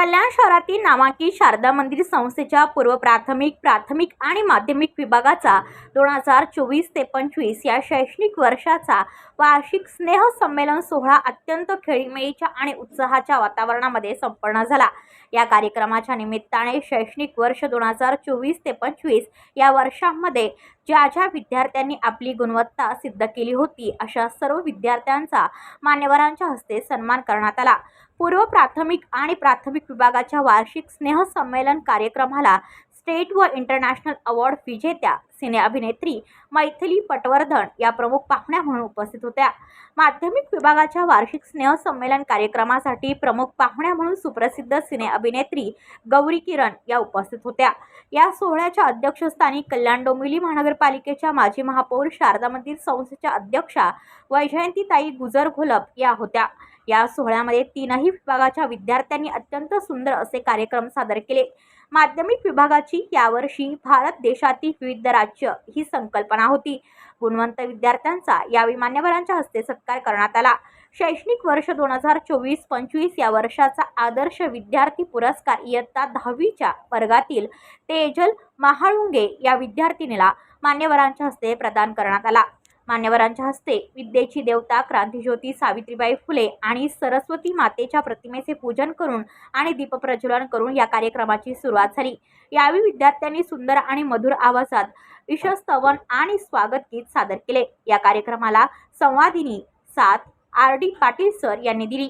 कल्याण शहरातील नामांकित शारदा मंदिर संस्थेच्या पूर्व प्राथमिक प्राथमिक आणि माध्यमिक विभागाचा दोन हजार चोवीस ते पंचवीस या शैक्षणिक वर्षाचा वार्षिक स्नेह संमेलन सोहळा अत्यंत खेळीमेळीच्या आणि उत्साहाच्या वातावरणामध्ये संपन्न झाला. या कार्यक्रमाच्या निमित्ताने शैक्षणिक वर्ष दोन हजार चोवीस ते पंचवीस या वर्षामध्ये ज्या ज्या विद्यार्थ्यांनी आपली गुणवत्ता सिद्ध केली होती अशा सर्व विद्यार्थ्यांचा मान्यवरांच्या हस्ते सन्मान करण्यात आला. पूर्व प्राथमिक आणि प्राथमिक विभागाच्या वार्षिक स्नेहसंमेलन कार्यक्रमाला स्टेट व इंटरनॅशनल अवॉर्ड विजेत्या सिनेअभिनेत्री मैथिली पटवर्धन या प्रमुख पाहुण्या म्हणून उपस्थित होत्या. माध्यमिक विभागाच्या वार्षिक स्नेहसंमेलन कार्यक्रमासाठी प्रमुख पाहुण्या म्हणून सुप्रसिद्ध सिनेअभिनेत्री गौरी किरण या उपस्थित होत्या. या सोहळ्याच्या अध्यक्षस्थानी कल्याण डोंबिवली महानगरपालिकेच्या माजी महापौर शारदा मंदिर संस्थेच्या अध्यक्षा वैजयंतीताई गुजर घोलप या होत्या. या सोहळ्यामध्ये तीनही विभागाच्या विद्यार्थ्यांनी अत्यंत सुंदर असे कार्यक्रम सादर केले. माध्यमिक विभागाची यावर्षी भारत देशातील विविध राज्य ही संकल्पना होती. गुणवंत विद्यार्थ्यांचा यावेळी मान्यवरांच्या हस्ते सत्कार करण्यात आला. शैक्षणिक वर्ष दोन हजार चोवीस पंचवीस या वर्षाचा आदर्श विद्यार्थी पुरस्कार इयत्ता दहावीच्या वर्गातील तेजल महाळुंगे या विद्यार्थिनीला मान्यवरांच्या हस्ते प्रदान करण्यात आला. मान्यवरांच्या हस्ते विद्येची देवता क्रांतीज्योती सावित्रीबाई फुले आणि सरस्वती मातेच्या प्रतिमेचे पूजन करून आणि दीपप्रज्वलन करून या कार्यक्रमाची सुरुवात झाली. यावेळी विद्यार्थ्यांनी सुंदर आणि मधुर आवाजात ईशस्तवन आणि स्वागत गीत सादर केले. या कार्यक्रमाला संवादिनी साथ आर डी पाटील सर यांनी दिली.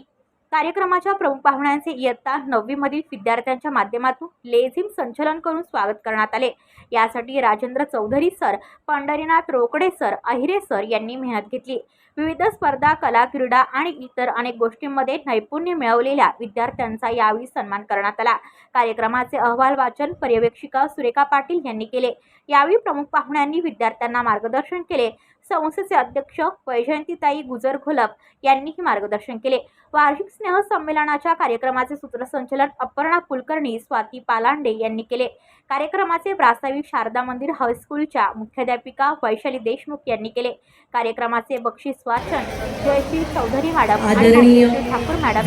कार्यक्रमाच्या प्रमुख पाहुण्यांचे इयत्ता नववीमधील विद्यार्थ्यांच्या माध्यमातून लेझिम संचलन करून स्वागत करण्यात आले. यासाठी Rajendra Chaudhari sir Pandharinath Rokade sir Ahire sir यांनी मेहनत घेतली. विविध स्पर्धा कला क्रीडा आणि इतर अनेक गोष्टींमध्ये नैपुण्य मिळवलेल्या विद्यार्थ्यांचा यावेळी सन्मान करण्यात आला. कार्यक्रमाचे अहवाल वाचन पर्यवेक्षिका सुरेखा पाटील यांनी केले. यावेळी प्रमुख पाहुण्यांनी विद्यार्थ्यांना मार्गदर्शन केले. संस्थेचे अध्यक्ष वैजयंतीताई गुजर घोलप यांनीही मार्गदर्शन केले. वार्षिक स्नेह संमेलनाच्या कार्यक्रमाचे सूत्रसंचलन अपर्णा कुलकर्णी स्वाती पालांडे यांनी केले. कार्यक्रमाचे प्रास्ताविक शारदा मंदिर हायस्कूलच्या मुख्याध्यापिका वैशाली देशमुख यांनी केले. कार्यक्रमाचे बक्षीस वाचन जयश्री चौधरी मॅडम आदरणीय ठाकूर मॅडम.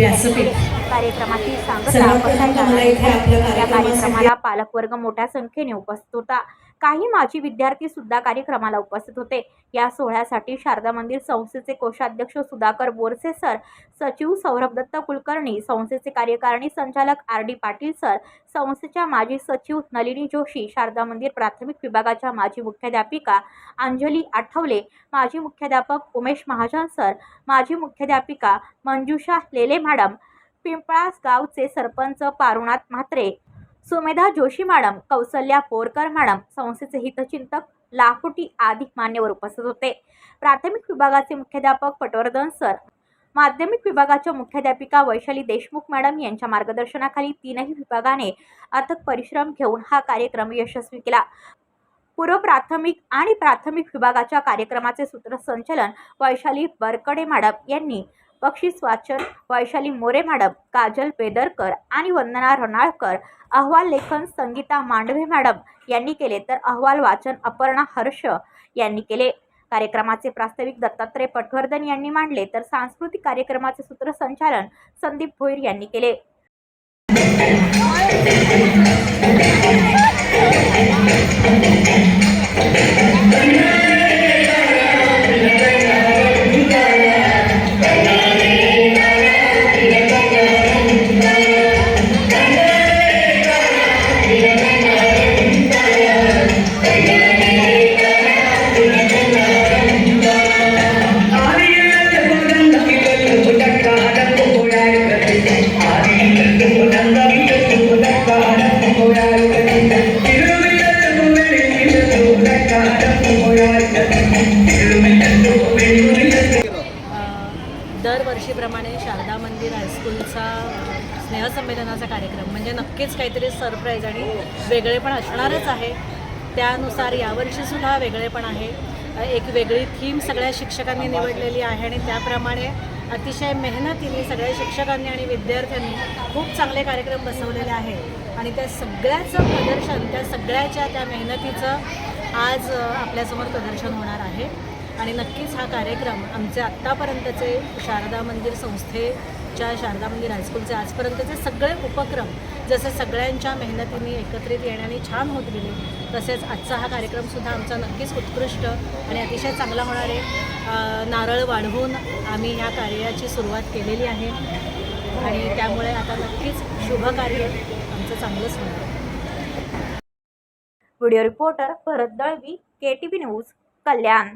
कार्यक्रमाची सांगता या कार्यक्रमाला पालकवर्ग मोठ्या संख्येने उपस्थित होता काही माजी विद्यार्थी सुद्धा कार्यक्रमाला उपस्थित होते. या सोहळ्यासाठी शारदा मंदिर संस्थेचे कोषाध्यक्ष सुधाकर बोरसे सर सचिव सौरभ दत्त कुलकर्णी संस्थेचे कार्यकारिणी संचालक आर डी पाटील सर संस्थेच्या माजी सचिव नलिनी जोशी शारदा मंदिर प्राथमिक विभागाच्या माजी मुख्याध्यापिका अंजली आठवले माजी मुख्याध्यापक उमेश महाजन सर माजी मुख्याध्यापिका मंजुषा लेले मॅडम पिंपळास गावचे सरपंच पारुणात म्हात्रे सुमेधा जोशी मॅडम कौसल्या पोरकर मॅडम संस्थेचे हितचिंतक लाखोटी आदी मान्यवर उपस्थित होते. प्राथमिक विभागाचे मुख्याध्यापक पटवर्धन सर माध्यमिक विभागाच्या मुख्याध्यापिका वैशाली देशमुख मॅडम यांच्या मार्गदर्शनाखाली तीनही विभागाने अथक परिश्रम घेऊन हा कार्यक्रम यशस्वी केला. पूर्व प्राथमिक आणि प्राथमिक विभागाच्या कार्यक्रमाचे सूत्रसंचलन वैशाली बरकडे मॅडम यांनी बक्षीस वाचन वैशाली मोरे मॅडम काजल बेदरकर आणि वंदना रणाळकर. अहवाल लेखन संगीता मांडवे मॅडम यांनी केले. तर अहवाल वाचन अपर्णा हर्ष यांनी केले. कार्यक्रमाचे प्रास्ताविक दत्तात्रय पटवर्धन यांनी मांडले. तर सांस्कृतिक कार्यक्रमाचे सूत्रसंचालन संदीप भोईर यांनी केले. दरवर्षीप्रमाणे शारदा मंदिर हायस्कूलचा स्नेहसंमेलनाचा कार्यक्रम. म्हणजे नक्कीच काहीतरी सरप्राईज आणि वेगळेपण असणारच आहे. त्यानुसार यावर्षीसुद्धा वेगळेपण आहे. एक वेगळी थीम सगळ्या शिक्षकांनी निवडलेली आहे आणि त्याप्रमाणे अतिशय मेहनतीने सगळ्या शिक्षकांनी आणि विद्यार्थ्यांनी खूप चांगले कार्यक्रम बसवलेले आहेत. आणि त्या सगळ्याचं प्रदर्शन त्या सगळ्याच्या त्या मेहनतीचं आज आपल्यासमोर प्रदर्शन होणार आहे. आणि नक्कीच हा कार्यक्रम आमचे आत्तापर्यंतचे शारदा मंदिर संस्थेच्या शारदा मंदिर हायस्कूलचे आजपर्यंतचे सगळे उपक्रम जसे सगळ्यांच्या मेहनतीने एकत्रित येण्याने छान होत गेले तसेच आजचा हा कार्यक्रमसुद्धा आमचा नक्कीच उत्कृष्ट आणि अतिशय चांगला होणार आहे. नारळ वाढवून आम्ही ह्या कार्याची सुरुवात केलेली आहे आणि त्यामुळे आता नक्कीच शुभ कार्य आमचं चांगलंच होणार आहे. Video reporter Bharat Dalvi K T V news Kalyan.